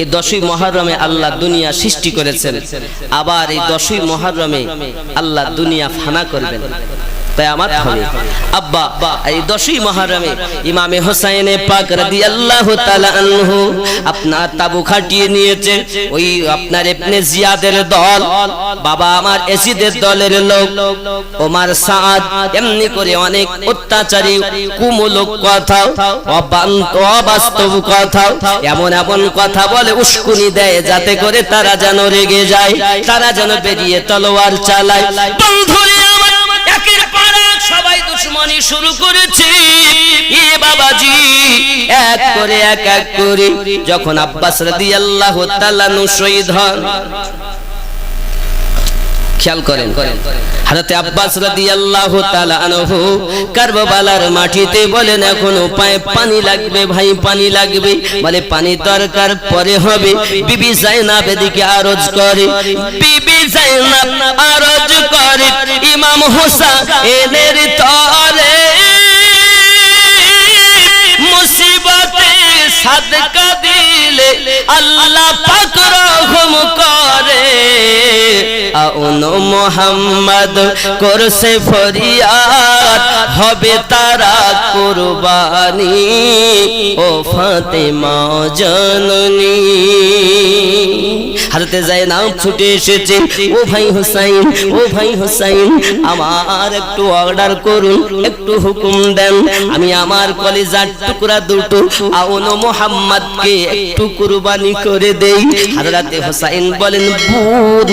এই দশই মহারমে আল্লাহ দুনিয়া সৃষ্টি করেছেন। আবার এই দশই মহারমে আল্লাহ দুনিয়া ফানা করবেন। আমার হবে। আব্বা, এই দশই মহারমে ইমামে হোসাইনে পাক রাদিয়াল্লাহু তাআলা আনহু আপনার তাবু খাটিয়ে নিয়েছে। ওই আপনার ইবনে জিয়াদের দল, বাবা আমার এসিদের দলের লোক, ওমার সাদ এমনি করে অনেক অত্যাচারী, কুমূলক কথা অবাস্তব কথা, এমন এমন কথা বলে উস্কুনি দেয় যাতে করে তারা যেন রেগে যায়, তারা যেন বেরিয়ে তলোয়ার চালায়। সবাই দুশ্মনী শুরু করেছে। এ বাবাজি, এক করে, এক এক করে, যখন আব্বাস রাদিয়াল্লাহু তাআলা নু শহীদ হন খেয়াল করেন। হযরতে আব্বাস রাদিয়াল্লাহু তাআলা আনহু কারবালার মাটিতে বলেন, এখন উপায় পানি লাগবে ভাই, পানি লাগবে। বলে, পানি দরকার, পরে হবে। বিবি জাইনাব এদিকে আরজ করে। বিবি জাইনাব আরজ করে, ইমাম হোসেনের তরে মুসিবতে সাদকা দিলে আল্লাহ পাক রহম করে। আউন মোহাম্মদ করছে ফরিয়াদ, হবে তারা কুরবানি। ও ফাতেমা জননী হারতে যায় নাম ছুটে এসেছে। ও ভাই হোসাইন, ও ভাই হোসাইন, আমার একটু অর্ডার করুন, একটু হুকুম দেন। আমি আমার কলেজার টুকরা দুটো আউন মোহাম্মদকে একটু কুরবানি করে দেই। হাজরাতে হোসাইন বলেন বুর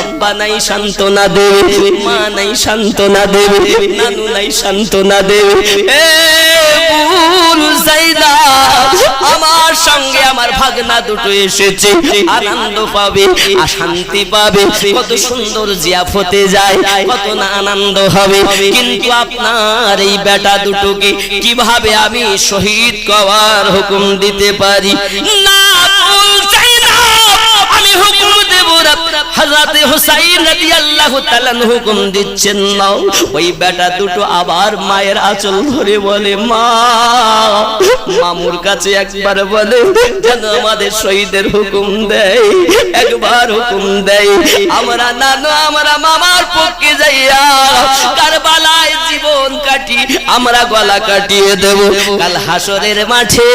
আব্বা নাই সান্ত্বনা দেবে, মা নাই সান্ত্বনা দেবে, নানু নাই সান্ত্বনা দেবে। এ আমার সঙ্গে আমার ভাগনা দুটো এসেছে। আনন্দ পাবে আর শান্তি পাবে, কত সুন্দর জিয়াফতে যায়, কত না আনন্দ হবে। কিন্তু আপনার এই বেটা দুটোকে কীভাবে আমি শহীদ কবার হুকুম দিতে পারি? না আমি হুকুম দেব না হযরতে হুসাইন রাদিয়াল্লাহু তাআলা হুকুম দিচ্ছেন, নাও, ওই বেটা দুটো আবার মায়ের আঁচল ধরে বলে, মা, মামুর কাছে একবার বলে, যেন আমাদের শহীদের হুকুম দেয়, একবার হুকুম দেয়, আমরা নানু, আমরা মামার পক্ষে যাইয়া কারবালায় জীবন কাটি, আমরা গলা কাটিয়ে দেব। কাল হাসরের মাঠে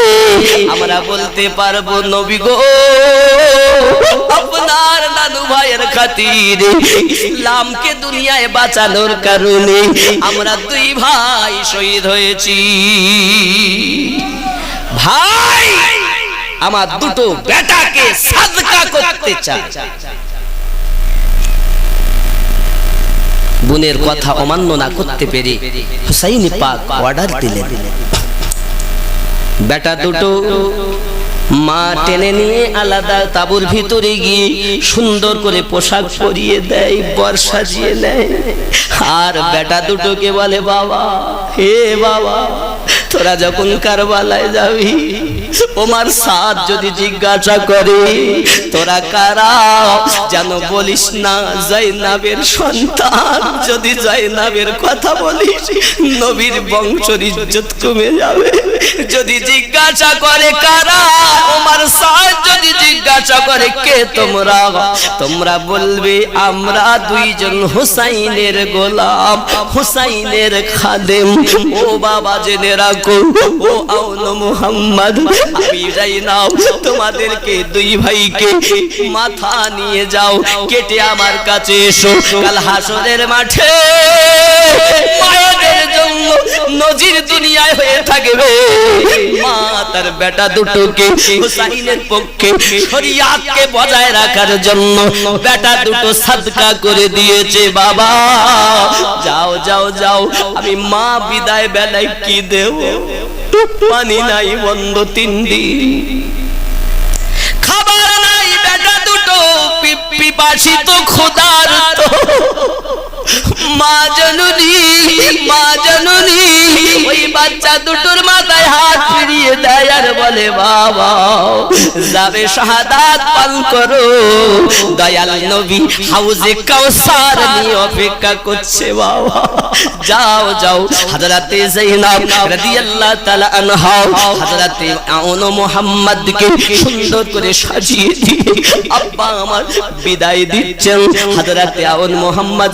আমরা বলতে পারব, নবী গো, আপনার নানু খাতিরে। ইসলামকে দুনিয়ায় বাঁচানোর কারণে আমরা দুই ভাই শহীদ হয়েছি। ভাই, আমার দুটো বেটাকে করতে বোনের কথা অমান্য না করতে পেরে হুসাইন পাক অর্ডার দিলেন। বেটা দুটো মা টেনে নিয়ে আলাদা তাবুর ভিতরে গিয়ে সুন্দর করে পোশাক পরিয়ে দেয়, বর সাজিয়ে নেয়। আর বেটা দুটোকে বলে, বাবা, হে বাবা, তোরা যখন কারবালায় যাবি, তোমার সাথ যদি জিজ্ঞাসা করে, তোরা কারা? যেন বলিস না, জাইনাবের সন্তান। যদি জাইনাবের কথা বলিস, নবীর বংশর ইজ্জত কমে যাবে। যদি জিজ্ঞাসা করে কারা? ওমার সাদ যদি জিজ্ঞাসা করে, কে তোমরা? তোমরা বলবে, আমরা দুইজন হুসাইনের গোলাম, হুসাইনের খাদেম। ও বাবা, জেনে রাখো, ও আউন মুহাম্মদ, আমি যাই নাও তোমাদেরকে দুই ভাইকে মাথা নিয়ে যাও, কেটে আমার কাছে এসো। কাল হাসরের মাঠে মায়েদের জন্য নজির দুনিয়ায় হয়ে থাকবে। মা, তার বেটা দুটোকে হুসাইনের পক্ষে শরিয়াতকে বজায় রাখার জন্য বেটা দুটো সাদকা করে দিয়েছে, বাবা। যাও যাও যাও, আমি মা বিদায় বেলায় কি দেব? পানি নাই, বন্ধ তিন দিন। খাবার নাই, বেটা দুটো পিপাসিত খোদার তো মা জননী মা জননী, ওই বাচ্চা দুটোর মাথায় হাত ফিরিয়ে দেয় আর বলে, বাবা, যাবে করো। দয়াল নবী হাউজে কাউসার নিয়ে অপেক্ষা করছে, বাবা। যাও যাও তাআলা আউন সুন্দর করে সাজিয়ে দিয়ে আব্বা আমার বিদায় দিচ্ছেন। হযরতে আউন মুহাম্মদ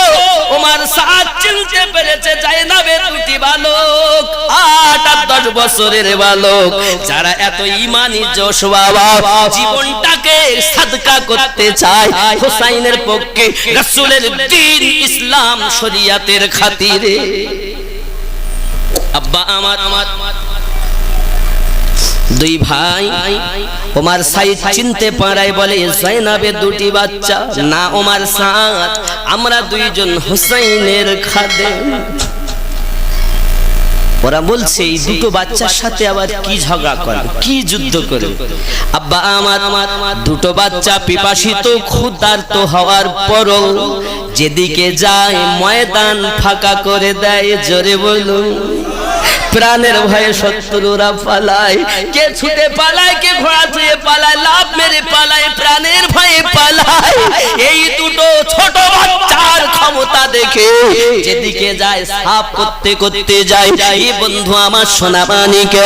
ওমার সাত চিনতে পেরেছে জাইনাবে দুটি বালক, আট আর দশ বছরের বালক। যারা এত ইমানি জোশ বাবা জীবনটাকে সাদকা করতে চায়, হোসাইনের পক্ষে রাসূলের দ্বীন ইসলাম শরিয়াতের খাতিরে। আব্বা, আমার আমার দুই ভাই, ওমার সাইদ চিনতে পারায় বলে জয়নাবের দুটি বাচ্চা, না ওমার সাদ, আমরা দুইজন হোসাইনের খাদেম ওরা বলছে, এই দুটো বাচ্চার সাথে আবার কি ঝগড়া করে কি যুদ্ধ করে আব্বা, আমার দুটো বাচ্চা পিপাসিত, ক্ষুধার্ত হওয়ার পরও যেদিকে যায়, ময়দান ফাঁকা করে দেয়, জোরে বলুন। প্রাণের ভয়ে শত্রুরা পালায়। কে ছুটে পালায়, কে ঘোড়া ছুঁয়ে পালায় লাভ মেরে পালায়, প্রাণের ভয়ে পালায়। এই দুটো ছোট বাচ্চার ক্ষমতা দেখে যেদিকে যায় সাপ করতে করতে যায়। এই বন্ধু আমার সোনা মানিকে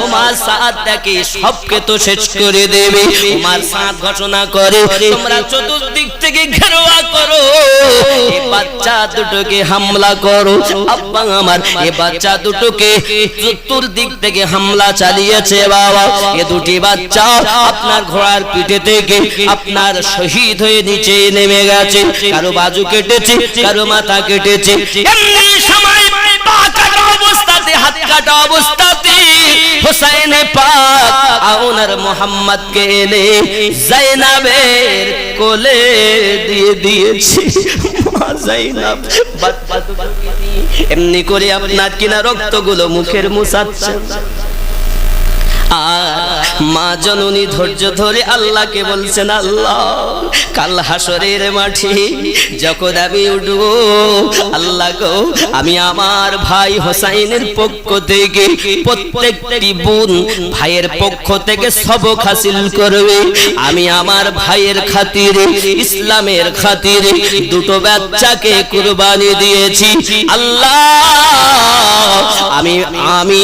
তোমার সাথ দেখে সবকে তো শেষ করে দেবে। তোমার সাথ ঘোষণা করে, তোমরা চতুর্দিক থেকে ঘেরোয়া করো। এই বাচ্চা দুটোকে হামলা করো। আব্বা আমার এই বাচ্চা দুটোকে চতুর্দিক থেকে হামলা চালিয়েছে বাবা। এ দুটি বাচ্চা আপনার ঘোড়ার পিঠে থেকে আপনার শহীদ হয়ে নিচে নেমে গেছে। কারও বাজু কেটেছে, কারও মাথা কেটেছে। অবস্থাতে, হাত কাটা অবস্থাতে আউনার মোহাম্মদ কে এনে জাইনাবের কোলে দিয়ে দিয়েছি। এমনি করে আপনার কিনা রক্তগুলো মুখের মুসাচ্ছে আর মা জননী ধৈর্য ধরে আল্লাহকে বলছেন, আল্লাহ, কাল হাসরের মাঠে যখন আমি উঠব, আল্লাহ গো, আমি আমার ভাই হোসাইনের পক্ষ থেকে প্রত্যেকটি বোন ভাইয়ের পক্ষ থেকে সবক হাসিল করবে। আমি আমার ভাইয়ের খাতিরে, ইসলামের খাতিরে দুটো বাচ্চাকে কুরবানি দিয়েছি। আল্লাহ, আমি আমি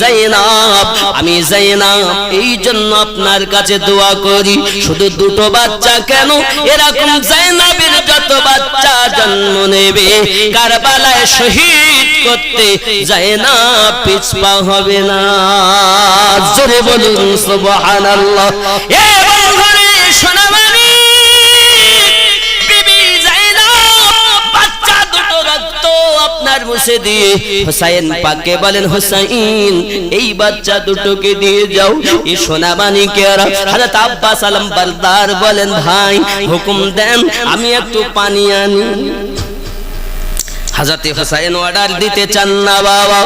জাইনাব আমি জাইনাব এই জন্য আপনার কাছে দোয়া করি। শুধু দুটো বাচ্চা কেন? এরকম জাইনাবের যত বাচ্চা জন্ম নেবে, কারবালায় শহীদ করতে জাইনাব পিছপা হবে না। জোরে বলুন, সুবহানাল্লাহ। এ বন্ধুরে মুছে দিয়ে হুসাইন পাককে বলেন, হুসাইন, এই বাচ্চা দুটোকে দিয়ে যাও। এই সোনা মানিকে হযরত আব্বাস আলম বলেন, ভাই, হুকুম দেন, আমি একটু পানি আনি। হাজরতে হুসাইন অর্ডার দিতে চান না বাবা।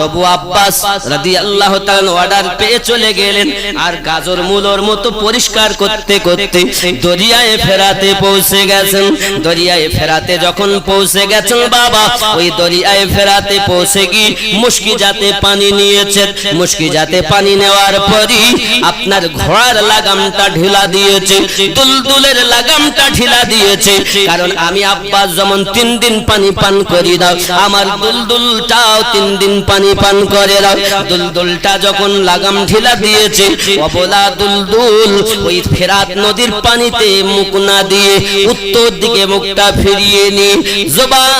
তবু আব্বাস রাদিয়াল্লাহু তাআলা অর্ডার পেয়ে চলে গেলেন আর গাজর মূলর মতো পরিষ্কার করতে করতে দরিয়ায় ফেরাতে পৌঁছে গেছেন। দরিয়ায় ফেরাতে যখন পৌঁছে গেছেন বাবা, ওই দরিয়ায় ফেরাতে পৌঁছে গিয়ে মুশকি যাতে পানি নিয়েছেন। মুশকি যাতে পানি নেওয়ার পরই আপনার ঘোড়ার লাগামটা ঢিলা দিয়েছে, দুলদুলের লাগামটা ঢিলা দিয়েছে। কারণ আমি আব্বাস যেমন তিন দিন পানি পান করি দাও আমার দুলদুলটাও তিন দিন পানি পান করে দাও। দুলদুলটা যখন লাগাম ঢিলা দিয়েছে, অবলা দুলদুল ওই ফেরাত নদীর পানিতে মুখ না দিয়ে উত্তর দিকে মুখটা ফিরিয়ে নিয়ে, জবান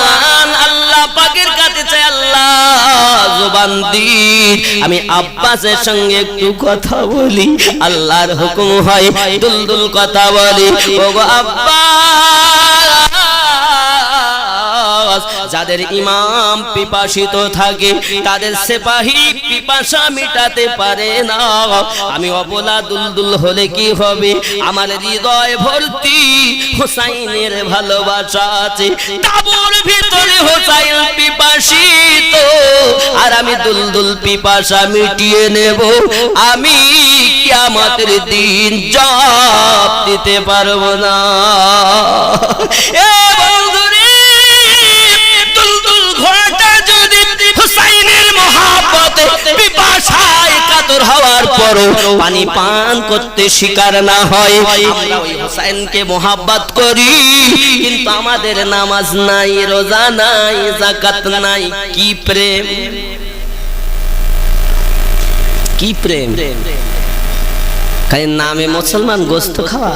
আল্লাহ, পাকের কাছে চাই আল্লাহ, জবান দিন। আমি আব্বাসের সঙ্গে একটু কথা বলি, আল্লাহর হুকুম হয় দুলদুল কথা বলি। ওগো আব্বাস! যাদের ইমাম পিপাসিত থাকে, তাদের সেপাহি পিপাসা মিটাতে পারে না। আমি অবলা দুলদুল হলে কি হবে? আমার হৃদয় ভর্তি হোসাইনের ভালোবাসা আছে। তাবুর ভিতরে হোসাইন পিপাসিত। আর আমি দুলদুল পিপাসা মিটিয়ে নেব। আমি কিয়ামতের দিন জবাব দিতে পারব না। এ বন্ধুরে পরও পানি পান করতে শিকার না হয়। আমরা মোহাব্বত করি, কিন্তু আমাদের নামাজ নাই, রোজা নাই জাকাত নাই। কি প্রেম? কি প্রেম? কাই নামে মুসলমান গোস্ত খাওয়া।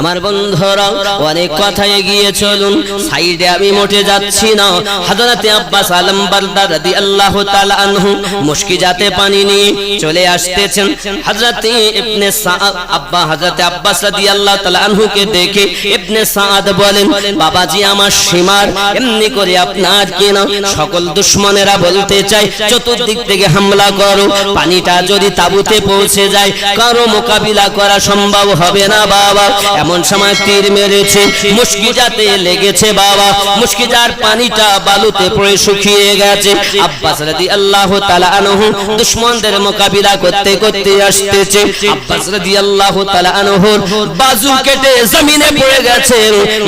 আমার বন্ধুরা, অনেক কথা এগিয়ে চলুন। সাইডে আমি মোটে যাচ্ছি না। হযরতে আব্বাস আলম বারদার রাদিয়াল্লাহু তাআলা আনহু মুশকি যাতে পানি নিয়ে চলে আসতেছেন। হযরতে ইবনে সাআদ, আব্বা হযরতে আব্বাস রাদিয়াল্লাহু তাআলা আনহুকে দেখে ইবনে সাআদ বলেন, বাবাজি, আমার সীমার এমনি করে আপনার কেন সকল দুশমনেরা বলতে চায়, চতুর্দিক থেকে হামলা করো। পানিটা যদি তাবুতে পৌঁছে যায়, কারও মোকাবিলা করা সম্ভব হবে না বাবা। এমন সময় তীর মেরেছে মুশকিজাতে লেগেছে বাবা। মুশকিজার পানিটা বালুতে পড়ে শুকিয়ে গেছে। আব্বাস রাদিয়াল্লাহু তাআলা আনহু দুশমনদের মোকাবিলা করতে করতে আসতেছে। আব্বাস রাদিয়াল্লাহু তাআলা আনহুর বাজু কেটে জমিনে পড়ে গেছে।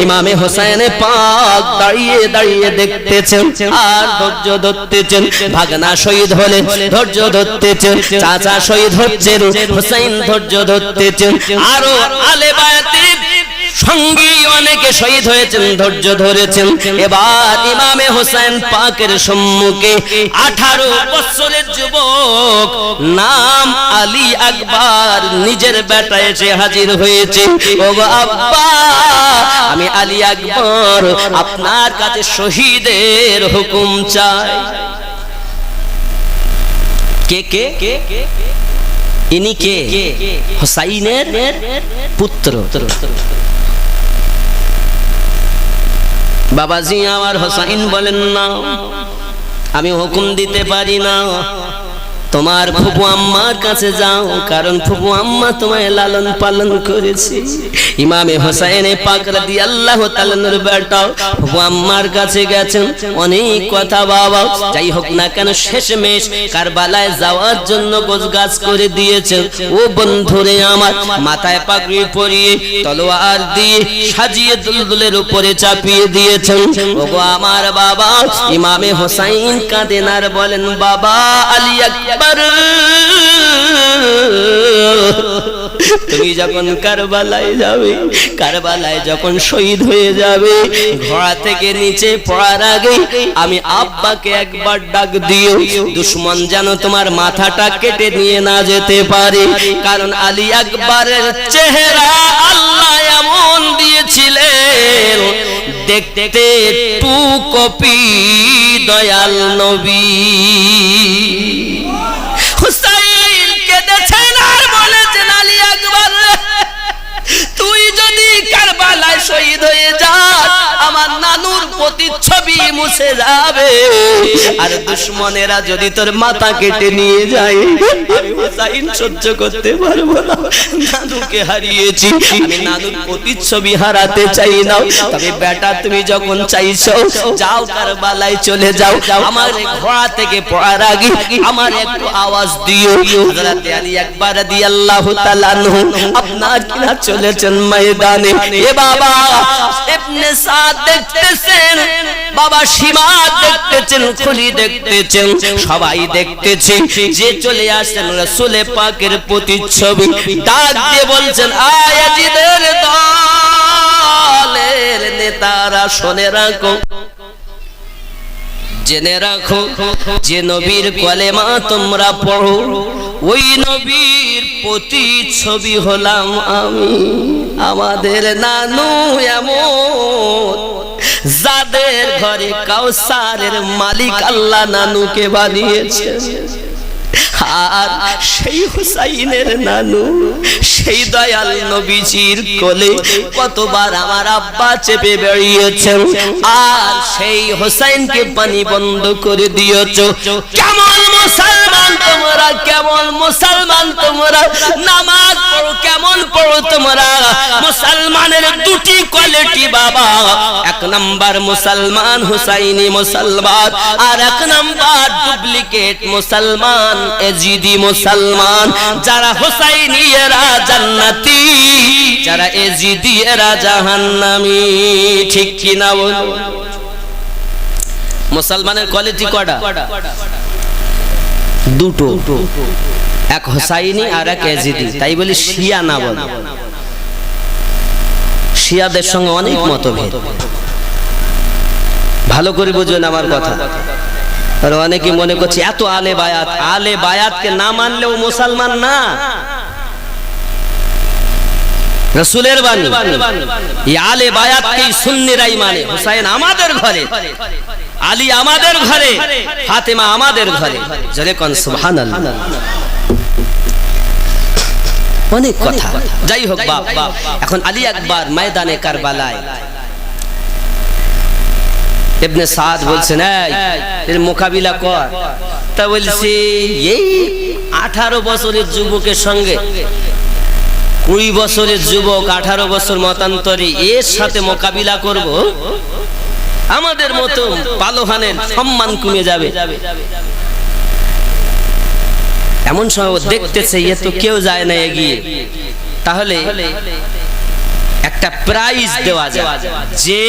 ইমামে হোসেন পাক দাঁড়িয়ে দাঁড়িয়ে দেখতেছেন, আর ধৈর্য ধরতেছেন। ভাগনা শহীদ হলে ধৈর্য ধরতেছেন, চাচা শহীদ হচ্ছেন হোসেন ধৈর্য ধরতেছেন। আরও আলে বায়াতে সঙ্গী অনেকে শহীদ হয়েছেন ধৈর্য ধরেছেন। এবার ইমামে হোসেন পাকের সম্মুখে আঠারো বছরের যুবক নাম আলী আকবর নিজের বেটা এসে হাজির হয়েছে। আব্বা আমি আলী আকবর আপনার কাছে শহীদের হুকুম চাই। কে কে ইনি কে? হোসাইনের পুত্র। বাবাজি আমার হোসাইন বলেন না আমি হুকুম দিতে পারি না। তোমার ফুপু আম্মার কাছে যাও, কারণ ফুপু আম্মা তোমায় লালন পালন করেছে। ইমামে হোসাইনে পাক রাদিয়াল্লাহু তাআলার বেটা ফুপু আম্মার কাছে গেছেন, অনেক কথা বাবা, যাই হোক না কেন শেষমেশ কারবালায় যাওয়ার জন্য গোছগাছ করে দিয়েছেন। ও বন্ধুরে আমার, মাথায় পাগড়ি পরিয়ে তলোয়ার দিয়ে সাজিয়ে দুলদুলের উপরে চাপিয়ে দিয়েছেন। ওগো আমার বাবা, ইমামে হোসাইন কাঁদেন আর বলেন, বাবা, আলী আকবর তুমি যখন কারবালায় যাবে, কারবালায় যখন শহীদ হয়ে যাবে, ঘোড়া থেকে নিচে পড়ার আগে আমি আব্বাকে একবার ডাক দিও। দুশ্মন যেন তোমার মাথাটা কেটে নিয়ে না যেতে পারে, কারণ আলী আকবরের চেহারা আল্লাহ এমন দিয়েছিলেন, দেখতে টু কপি, দয়াল নবী। কারবালায় শহীদ হয়ে যাস আমার নানুর প্রতিচ্ছবি মুছে যাবে। আর দুশ্মনেরা যদি তোর মাথা কেটে নিয়ে যায়, আমি হুসাইন সহ্য করতে পারব না। নানুকে হারিয়েছি, আমি নানুর প্রতিচ্ছবি হারাতে চাই না। তবে বেটা, তুমি যখন চাইছো, যাও কারবালায় চলে যাও। আমার ঘোড়া থেকে পড়ার আগে আমার একটু আওয়াজ দিও। হযরত আলী আকবর রাদিয়াল্লাহু তাআলা আপনার কিনা চলেছেন ময়দানে। বাবা, ইবনে সাদ দেখতেছেন, বাবা সীমা দেখতেছেন, খুলি দেখতেছেন, সবাই দেখতেছে, যে চলে আসছেন রাসূলে পাকের প্রতিচ্ছবি, ডাক দিয়ে বলছেন আয়াজিদের দলের নেতারা, শুনে রাখো। জেনে রাখো, যে নবীর কলেমা তোমরা পড়ো, ওই নবীর প্রতি ছবি হলাম আমি। আমাদের নানু এমন, যাদের ঘরে কাউসারের মালিক আল্লাহ নানুকে বানিয়েছে আর সেই হুসাইনের নানু, সেই দয়াল নবীজির কোলে কতবার আমার আব্বা চেপে বেরিয়েছেন আর সেই হোসাইনকে পানি বন্ধ করে দিয়েছ। কেমন মুসলমান? তোমরা কেমন মুসলমান, তোমরা নামাজ পড়ো, কেমন পড়ো তোমরা? মুসলমানের দুটি কোয়ালিটি বাবা। এক নাম্বার মুসলমান হুসাইনি মুসলমান, আর এক নাম্বার ডুপ্লিকেট মুসলমান, এজিদি মুসলমান। যারা হুসাইনি, এরা জান্নাতি, যারা এজিদি, এরা জাহান্নামী। ঠিক কি না বলো মুসলমানের কোয়ালিটি কটা দুটো, এক হোসাইনি আর এক এজিদি। তাই বলি শিয়া না বল। শিয়াদের সঙ্গে অনেক মতভেদ। ভালো করে বুঝবেন আমার কথা। আর অনেকে মনে করছে, এত আলে বায়াত, আলে বায়াতকে না মানলেও মুসলমান না। রসুলের বাণী আলে বায়াতকে সুন্নিরাই মানে। হুসাইন আমাদের ঘরে। আলী আমাদের ঘরে ফাতেমা আমাদের ঘরে। জলে কোন সুবহানাল্লাহ। অনেক কথা। যাই হোক বাপ বাপ। এখন আলী আকবর ময়দানে কারবালায়। ইবনে সাদ বলছেন এই এর মোকাবিলা কর। তা বলছি এই আঠারো বছরের যুবকের সঙ্গে কুড়ি বছরের যুবক আঠারো বছর মতান্তরে এর সাথে মোকাবিলা করব? আমাদের মতো পালোহানের সম্মান কমে যাবে। এমন সময় দেখতেছে, এ তো কেউ যায় না এগিয়ে। তাহলে একটা প্রাইজ দেওয়া যায় যে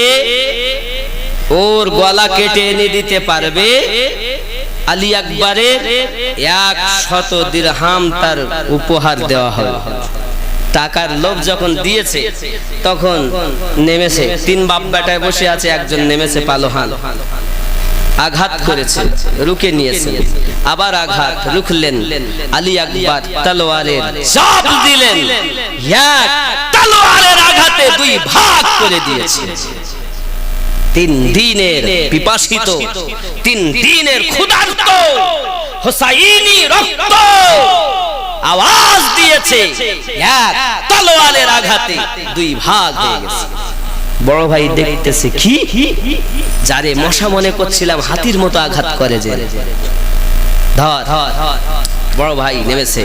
ওর গলা কেটে এনে দিতে পারবে আলী আকবরের এক শত দিরহাম তার উপহার দেওয়া হবে। টাকার লোভ যখন দিয়েছে, তখন নেমেছে। তিন বাপ বেটায় বসে আছে, একজন নেমেছে পালোহান। আঘাত করেছে রুকে নিয়েছে। আবার আঘাত, রুখলেন আলী আকবর তলোয়ারের চাপ দিলেন। তলোয়ারের আঘাতে দুই ভাগ করে দিয়েছে। তিন দিনের পিপাসিত, তিন দিনের ক্ষুধার্ত হোসাইনি রক্ত। আওয়াজ দিয়েছে। এক তলোয়ারের আঘাতে দুই ভাগ হয়ে গেছে। বড় ভাই দেখতেছে কি? যারে মশা মনে করছিলাম হাতির মতো আঘাত করে যে। ধর বড় ভাই নেমেছে।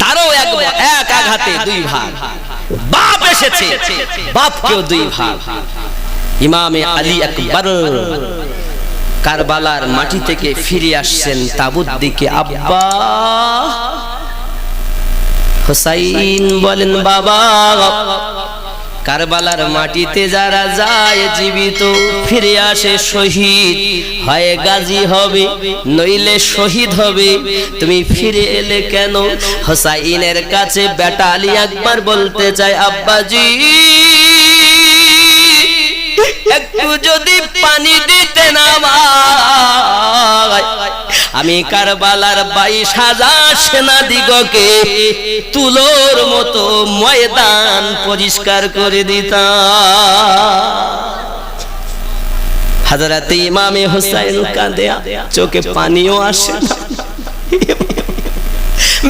তারও এক এক আঘাতে দুই ভাগ। বাপ এসেছে। বাপকেও দুই ভাগ। ইমামে আলী আকবর কারবালার মাটি থেকে ফিরে আসছেন তাবুর দিকে। আব্বা! হোসাইন বলেন, বাবা, কারবালার মাটিতে যারা যায় জীবিত, ফিরে আসে শহীদ। হয় গাজী হবে, নইলে শহীদ হবে। তুমি ফিরে এলে কেন? হোসাইনের কাছে বেটা আলী আকবর বলতে চায়, আব্বাজি, একটু যদি পানি দিতে না আমি কারবালার বাইশ হাজার সেনা দিগকে তুলোর মতো ময়দান পরিষ্কার করে দিতাম। হাজারাতে ইমামে হোসাইন কাঁদে, চোখে পানিও আসে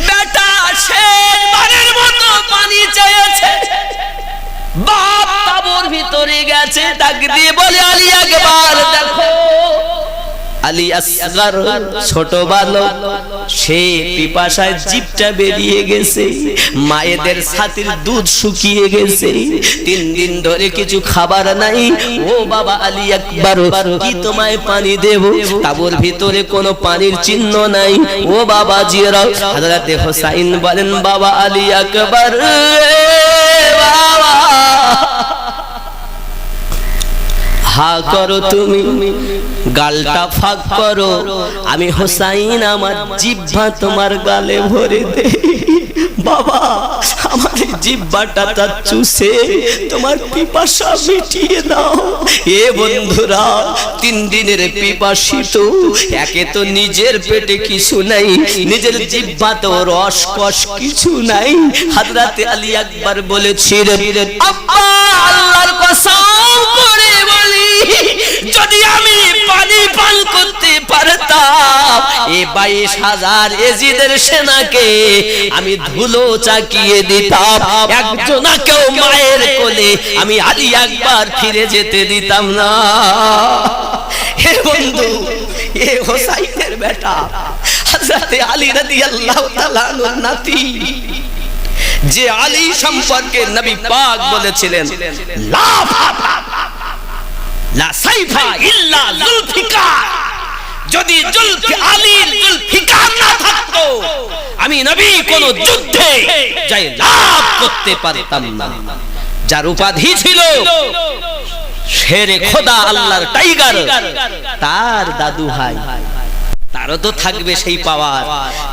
বেটা শেষবারের মতো পানি চেয়েছে। বাপ তাবুর ভিতরে গেছে, তাকে দিয়ে বলে, আলী একবার দেখো। আলী ছোট বালক, সে পিপাসায় জিপটা বেরিয়ে গেছে, মায়েদের ছাতির দুধ শুকিয়ে গেছে, তিন দিন ধরে কিছু খাবার নাই। ও বাবা আলী একবার কি তোমায় পানি দেব? তাবুর ভিতরে কোনো পানির চিহ্ন নাই। ও বাবা জিরা হযরতে হোসাইন বলেন, বাবা আলী আকবর হা করো তুমি। গালটা ফাঁক করো। আমি হোসাইন আমার জিভা তোমার গালে ভরে দে। বাবা আমার জিহ্বাটা তা চুষে তোমার পিপাসা মিটিয়ে দাও এ বন্ধুরা, তিন দিনের পিপাসিত একে তো নিজের পেটে কিছু নাই, নিজের জিহ্বাতে রস কষ কিছু নাই। হাজরাতে আলী আকবার বলেছিলেন, আব্বা, আল্লাহর কসম করে বলি, যদি আমি পানি পান করতে পারতাম। এ মায়ের কোলে আমি আলী একবার ফিরে যেতে দিতাম না। হে বন্ধু, এ হোসাইনের বেটা, হযরতে আলী রাদিয়াল্লাহু তাআলা নাতি, যে আলী সম্পর্কে নবী পাক বলেছিলেন, লা ফাতা, লা সাইফা ইল্লা জুলফিকার। যদি আমি নবী কোন যুদ্ধে যাই লাভ করতে পারতাম না। যার উপাধি ছিল শেরে খোদা আল্লাহর টাইগার, তার দাদু ভাই। তারও তো থাকবে সেই পাওয়ার।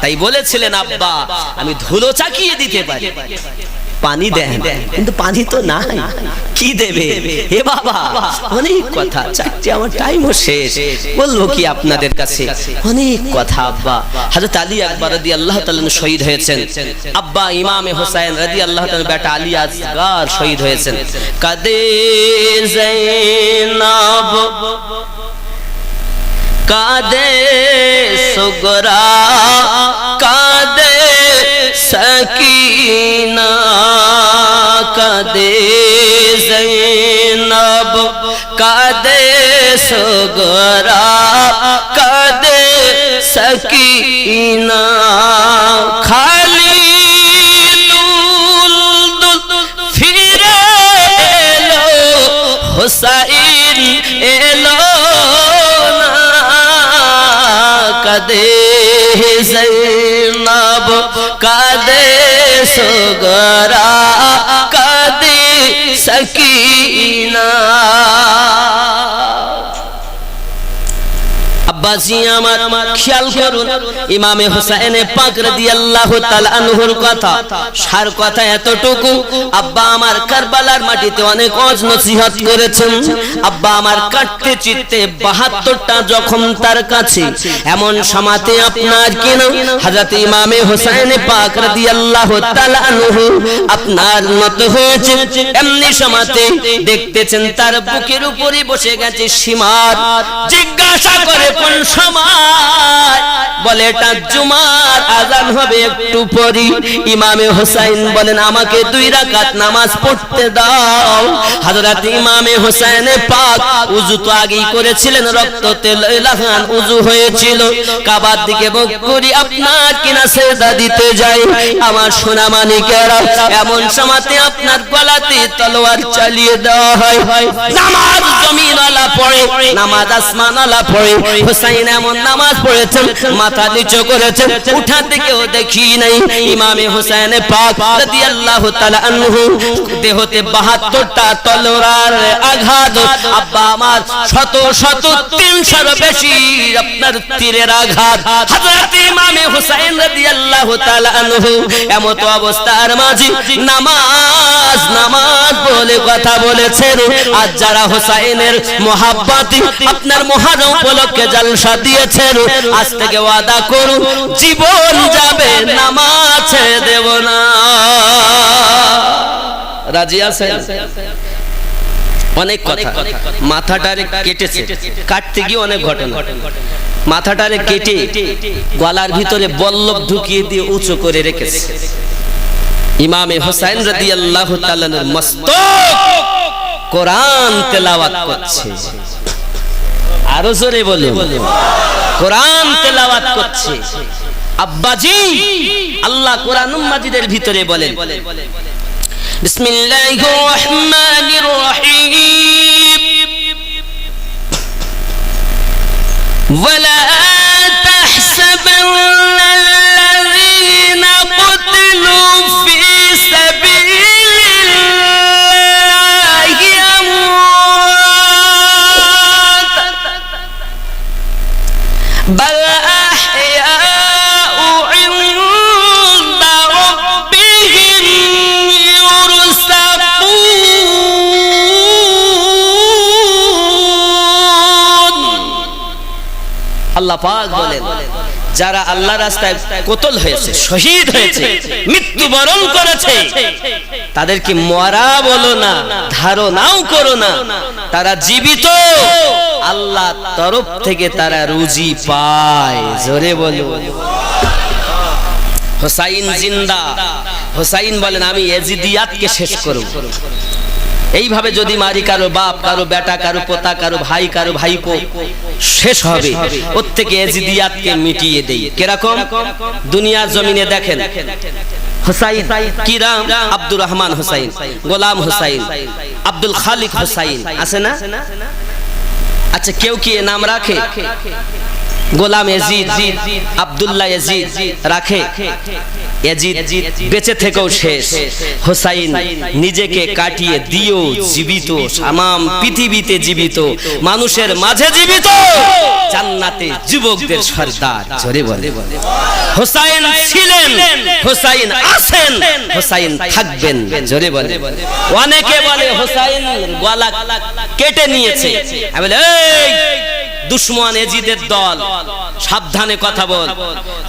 তাই বলেছিলেন, আব্বা, আমি ধুলো চাকিয়ে দিতে পারি। পানি দেন। কিন্তু পানি তো নাই। কি দেবে? হে বাবা অনেক কথা চারটি আমার টাইমও শেষ। বলব কি আপনাদের কাছে? অনেক কথা আব্বা। হযরত আলী আকবর রাদিয়াল্লাহু তাআলা শহীদ হয়েছেন। আব্বা ইমামে হোসেন রাদিয়াল্লাহু তাআলা বেটা আলী আসগার শহীদ হয়েছেন। কাদে জৈনাব কাদে সুগরা কাদে সকিনা কাদে জৈনব কাদে সুগরা কাদে সকিনা খালি দুল ফিরে এলো হুসাইন সুগরা কাদে সকিনা আব্বাজি, আমার খেয়াল করুন, ইমামে আনহুর কথা, সার কথা এতটুকু, আব্বা আমার কারবালার মাটিতে অনেক করেছেন, আব্বা আমার কাটতে চিত্তে 72টা যখন তার কাছে, এমন সমাতে আপনার কেন? ইমামে আনহু আপনার মত হয়েছে, এমনি সমাতে দেখতেছেন তার বুকের উপরে বসে গেছে সীমার, জিজ্ঞাসা করে সময়। বলে এটা জুমার আজান হবে একটু পরি ইমামে হোসাইন বলেন, আমাকে দুই রাকাত নামাজ পড়তে দাও। হযরত ইমামে হোসেন পাক উযু তো আগেই করেছিলেন, রক্ত তেল, লাগান উযু হয়েছিল। কাবার দিকে মুখ করি, আপনার কিনা সেজদা দিতে যাই। আমার সোনা মানিকেরা এমন সময়তে আপনার গলাতে তলোয়ার চালিয়ে দেওয়া হয়। নামাজ জমিনওয়ালা পড়ে, নামাজ আসমানওয়ালা পড়ে। হুসাইন এমন নামাজ পড়েছেন, মাথা নিচু করেছেন দেখি নাই। ইমামে হুসাইন দেহতে 72টা তলোয়ার আঘাত। আব্বা আমার শত শত 300 বেশি আপনার তীরের আঘাত। কথা বলেছেন। আর যারা হুসাইনের আপনার মহারম উপলক্ষে জলসা দিয়েছেন, আজ থেকে ওয়াদা করুন, জীবন যাবে, নামাজ দেব না। রাজি আছেন? অনেক কথা মাথাটারে কেটেছে, কাটতে গিয়ে অনেক ঘটনা। মাথাটারে কেটে, গলার ভিতরে বল্লভ ঢুকিয়ে দিয়ে উঁচু করে রেখেছে। ইমামে হোসাইন রাদিয়াল্লাহু তাআলার মস্তক কোরআন তেলাওয়াত করছে। আরও জোরে বলে কোরআন তেলাওয়াত করছে। আব্বাজি আল্লাহ কোরআন মাজিদের ভিতরে বলে বিসমিল্লাহির রহমানির আল্লাহ পাক বলেন, যারা আল্লাহ রাস্তায় কোতল হয়েছে, শহীদ হয়েছে, মৃত্যুবরণ করেছে, তাদেরকে মরা বলো না, ধারণাও করো না, তারা জীবিত। আল্লাহ তরফ থেকে তারা রুজি পায়, জোরে বলো। হোসাইন জিন্দা, হোসাইন বলেন, আমি এজিদিয়াতকে শেষ করব। এইভাবে যদি মারি কারও বাপ, কারও বেটা, কারও পোতা, কারও ভাই, কারও ভাইপো, শেষ হবে। থেকে এজিদিয়াতকে মিটিয়ে দেই। কীরকম? দুনিয়ার জমিনে দেখেন। হোসাইন কিরাম আব্দুর রহমান হোসাইন, গোলাম হোসাইন, আব্দুল খালিক হোসাইন। আছে না? আচ্ছা কেউ কি নাম রাখে? গোলাম এজিদ আব্দুল্লাহ এজিদ রাখে। এজিদ বেঁচে থেকেও শেষ। হোসাইন নিজেকে কাটিয়ে দিও জীবিত সামাম পৃথিবীতে জীবিত, মানুষের মাঝে জীবিত, জান্নাতে যুবকদের সর্দার, জোরে বলে। হোসাইন ছিলেন, হোসাইন আছেন, হোসাইন থাকবেন, জোরে বলে। অনেকে বলে, হোসাইন গলা কেটে নিয়েছে। আমি বলি, এই দুশ্মন এজিদের দল। সাবধানে কথা বল।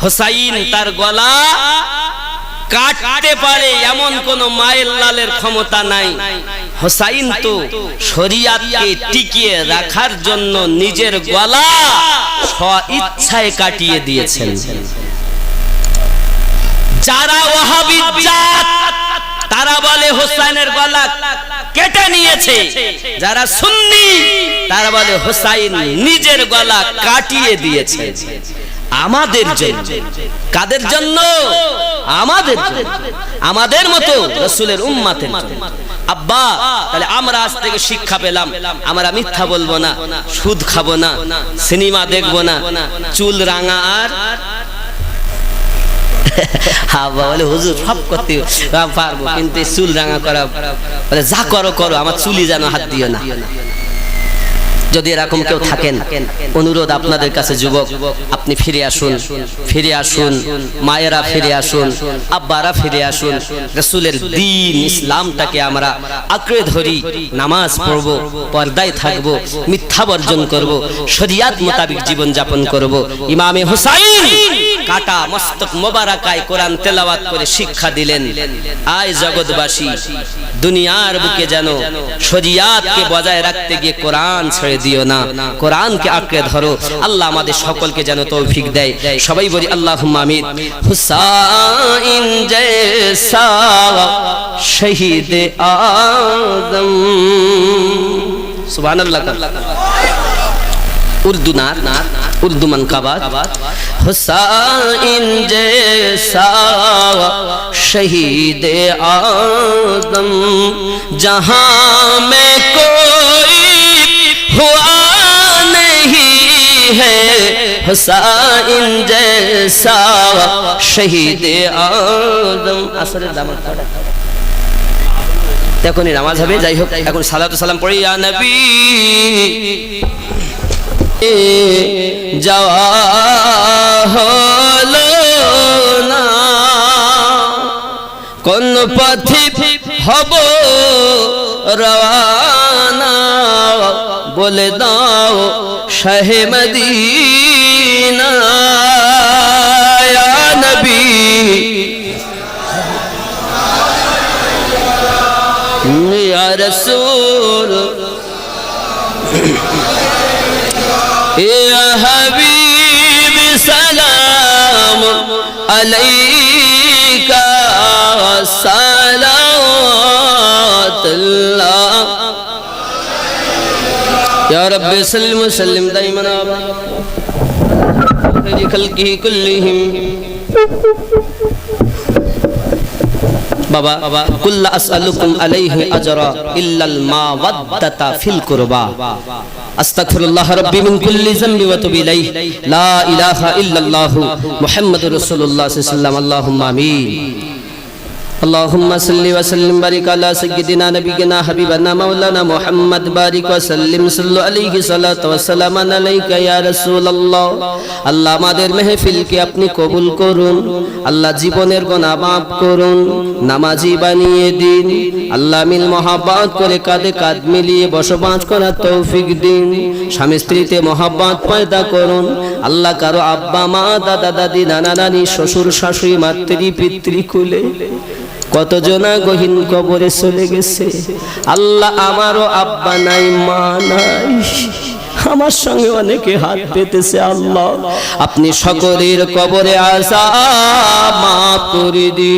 হোসাইন তার গলা কাটতে পারে এমন কোন মায়ের লালের ক্ষমতা নাই। হোসাইন তো শরিয়াতকে টিকিয়ে রাখার জন্য নিজের গলা স্ব ইচ্ছায় কাটিয়ে দিয়েছেন। যারা ওহাবি জাত তারা বলে হোসাইনের গলা কেটে নিয়েছে। যারা সুন্নি, তারা বলে হোসাইন নিজের গলা কাটিয়ে দিয়েছে। আমাদের জন্য, কাদের জন্য? আমাদের আমাদের মতো রসুলের উম্মাতের আব্বা, তাহলে আমরা আজ থেকে শিক্ষা পেলাম। আমরা মিথ্যা বলব না, সুদ খাব না, সিনেমা দেখব না, চুল রাঙা আর হাবা বলে, হুজুর, সব করতে পারব, কিন্তু চুল রাঙা করা যা করো করো, আমার চুলি যেন হাত দিও না। যদি এরকম কেউ থাকেন, অনুরোধ আপনাদের কাছে যুবক, আপনি ফিরে আসুন ফিরে আসুন, মায়েরা ফিরে আসুন, আব্বারা ফিরে আসুন, রসুলের দিন ইসলামটাকে আমরা আঁকড়ে ধরি, নামাজ পড়ব, পর্দায় থাকব, মিথ্যা বর্জন করব, শরিয়াত মোতাবিক জীবন যাপন করব। ইমামে হুসাইন কাটা মস্তক মোবারকায় কোরআন তেলাওয়াত করে শিক্ষা দিলেন, আয় জগৎবাসী, দুনিয়ার বুকে যেন শরিয়াতকে বজায় রাখতে গিয়ে কোরআন ছেড়ে দিও না। কোরআনকে আঁকড়ে ধরো। আল্লাহ আমাদের সকলকে যেন তৌফিক দেয়। সবাই বলি আল্লাহ মামিদ হুসাইন জয়সা শহীদ আদম। সুবহানাল্লাহ উর্দু নার, উর্দু মনকাবাদ। হুসাইন জেসা শহীদ আদম। জহাঁ মে কো ہوا نہیں ہے حسین جیسا شہید آدم এখনই নামাজ হবে যাই হোক এখন সালাতু সালাম পড়ি ইয়া নবী যাওয়া হলো না কোন পথে হব রওয়ানা বলে দাও শাহে মদিনা নবী। রসুল। এ হবীব সালাম আলাই يا رب سلم وسلم دائما خير خلقه كلهم বাবা কুল্লা আসআলুকুম আলাইহি আজরা ইল্লাল মাওয়াদ্দাতা ফিল কুরবা আস্তাগফিরুল্লাহ রাব্বি মিন কুল্লি যামবি ওয়া তুবু ইলাইহি লা ইলাহা ইল্লাল্লাহু মুহাম্মাদুর রাসূলুল্লাহ সাল্লাল্লাহু আলাইহি ওয়াসাল্লাম আল্লাহুম্মা আমিন اللهم صل وسلم بارك على سيدنا نبينا حبيبنا مولانا محمد بارك وسلم صلوا عليه صلاة والسلام عليك يا رسول الله আল্লাহ আমাদের মেহফিলকে আপনি কবুল করুন আল্লাহ জীবনের গোনা মাফ করুন নামাজি বানিয়ে দিন আল্লাহ মিল মহাব্বত করে কাঁধে কাঁধ মিলিয়ে বসবাস করার তৌফিক দিন স্বামী স্ত্রীতে মহাব্বত পয়দা করুন আল্লাহ কারো আব্বা মা দাদা দাদি নানা নানি শ্বশুর শাশুড়ি মাতৃ পিতৃ কুলে কতজনা গহীন কবরে চলে গেছে? আল্লাহ আমারও আব্বা নাই, মা নাই। আমার সঙ্গে অনেকে হাত পেতেছে, আল্লাহ। আপনি সকলের কবরে আসা মাফ করে দি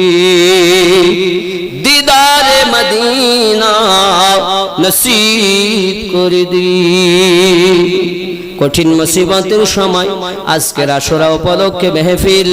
দিদারে মদিনা নসিব করে দি কঠিন মুসিবতের সময় আজকের আসরা উপলক্ষে মেহফিল